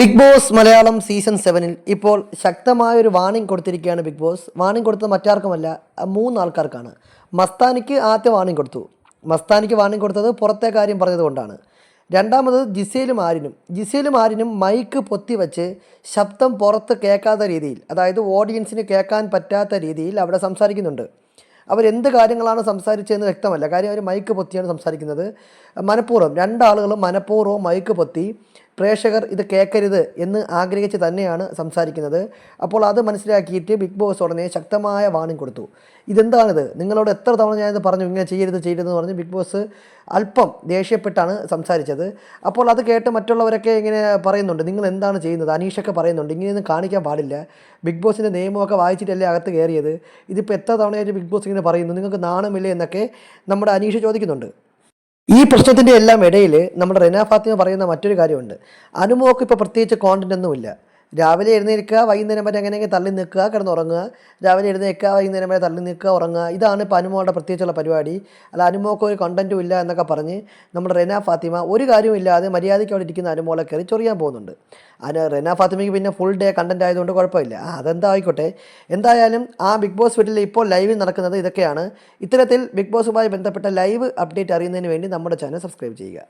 Big boss Malayalam season സെവനിൽ ഇപ്പോൾ ശക്തമായ ഒരു വാണിംഗ് കൊടുത്തിരിക്കുകയാണ് ബിഗ് ബോസ്. വാണിംഗ് കൊടുത്തത് മറ്റാർക്കുമല്ല മൂന്നാൾക്കാർക്കാണ്. മസ്താനിക്ക് ആദ്യ വാണിംഗ് കൊടുത്തു. മസ്താനിക്ക് വാണിംഗ് കൊടുത്തത് പുറത്തെ കാര്യം പറഞ്ഞതുകൊണ്ടാണ്. രണ്ടാമത് ജിസേലും ആരിനും ജിസേലും ആരിനും മൈക്ക് പൊത്തി വെച്ച് ശബ്ദം പുറത്ത് കേൾക്കാത്ത രീതിയിൽ അതായത് ഓഡിയൻസിന് കേൾക്കാൻ പറ്റാത്ത രീതിയിൽ അവിടെ സംസാരിക്കുന്നുണ്ട്. അവരെന്ത് കാര്യങ്ങളാണ് സംസാരിച്ചതെന്ന് വ്യക്തമല്ല. കാര്യം അവർ മൈക്ക് പൊത്തിയാണ് സംസാരിക്കുന്നത്. മനഃപൂർവം രണ്ടാളുകളും മനഃപൂർവം മൈക്ക് പൊത്തി പ്രേക്ഷകർ ഇത് കേൾക്കരുത് എന്ന് ആഗ്രഹിച്ച് തന്നെയാണ് സംസാരിക്കുന്നത്. അപ്പോൾ അത് മനസ്സിലാക്കിയിട്ട് ബിഗ് ബോസ് ഉടനെ ശക്തമായ വാണിംഗ് കൊടുത്തു. ഇതെന്താണിത്? നിങ്ങളോട് എത്ര തവണ ഞാനിത് പറഞ്ഞു ഇങ്ങനെ ചെയ്യരുത് ചെയ്യരുതെന്ന് പറഞ്ഞ് ബിഗ് ബോസ് അല്പം ദേഷ്യപ്പെട്ടാണ് സംസാരിച്ചത്. അപ്പോൾ അത് കേട്ട് മറ്റുള്ളവരൊക്കെ ഇങ്ങനെ പറയുന്നുണ്ട് നിങ്ങൾ എന്താണ് ചെയ്യുന്നത്? അനീഷൊക്കെ പറയുന്നുണ്ട് ഇങ്ങനെയൊന്നും കാണിക്കാൻ പാടില്ല. ബിഗ് ബോസിന്റെ നിയമമൊക്കെ വായിച്ചിട്ടല്ലേ അകത്ത് കയറിയത്? ഇതിപ്പോൾ എത്ര തവണയായിട്ട് ബിഗ് ബോസ് ഇങ്ങനെ പറയുന്നു? നിങ്ങൾക്ക് നാണമില്ലേ? എന്നൊക്കെ നമ്മുടെ അനീഷ് ചോദിക്കുന്നുണ്ട്. ഈ പ്രശ്നത്തിന്റെ എല്ലാം ഇടയിൽ നമ്മുടെ റെന ഫാത്തിമ പറയുന്ന മറ്റൊരു കാര്യമുണ്ട്. അനുമോക്ക് ഇപ്പോൾ പ്രത്യേകിച്ച് കോണ്ടന്റ് ഒന്നുമില്ല. രാവിലെ എഴുന്നേൽക്കുക വൈകുന്നേരം വരെ അങ്ങനെയൊക്കെ തള്ളി നിൽക്കുക കിടന്നുറങ്ങുക. രാവിലെ എഴുന്നേൽക്കുക വൈകുന്നേരം വരെ തള്ളി നിൽക്കുക ഉറങ്ങുക. ഇതാണ് ഇപ്പോൾ അനുമോളുടെ പ്രത്യേകിച്ചുള്ള പരിപാടി. അല്ല അനുമോക്ക് ഒരു കണ്ടന്റും ഇല്ല എന്നൊക്കെ പറഞ്ഞ് നമ്മുടെ റെന ഫാത്തിമ ഒരു കാര്യവും ഇല്ലാതെ മര്യാദയ്ക്ക് അവിടെ ഇരിക്കുന്ന അനുമോളെ കയറി ചൊറിയാൻ പോകുന്നുണ്ട്. അതിന് റെന ഫാത്തിമയ്ക്ക് പിന്നെ ഫുൾ ഡേ കണ്ടന്റ് ആയതുകൊണ്ട് കുഴപ്പമില്ല. അതെന്താ ആയിക്കോട്ടെ. എന്തായാലും ആ ബിഗ് ബോസ് വീട്ടിൽ ഇപ്പോൾ ലൈവിൽ നടക്കുന്നത് ഇതൊക്കെയാണ്. ഇത്തരത്തിൽ ബിഗ് ബോസുമായി ബന്ധപ്പെട്ട ലൈവ് അപ്ഡേറ്റ് അറിയുന്നതിന് വേണ്ടി നമ്മുടെ ചാനൽ സബ്സ്ക്രൈബ് ചെയ്യുക.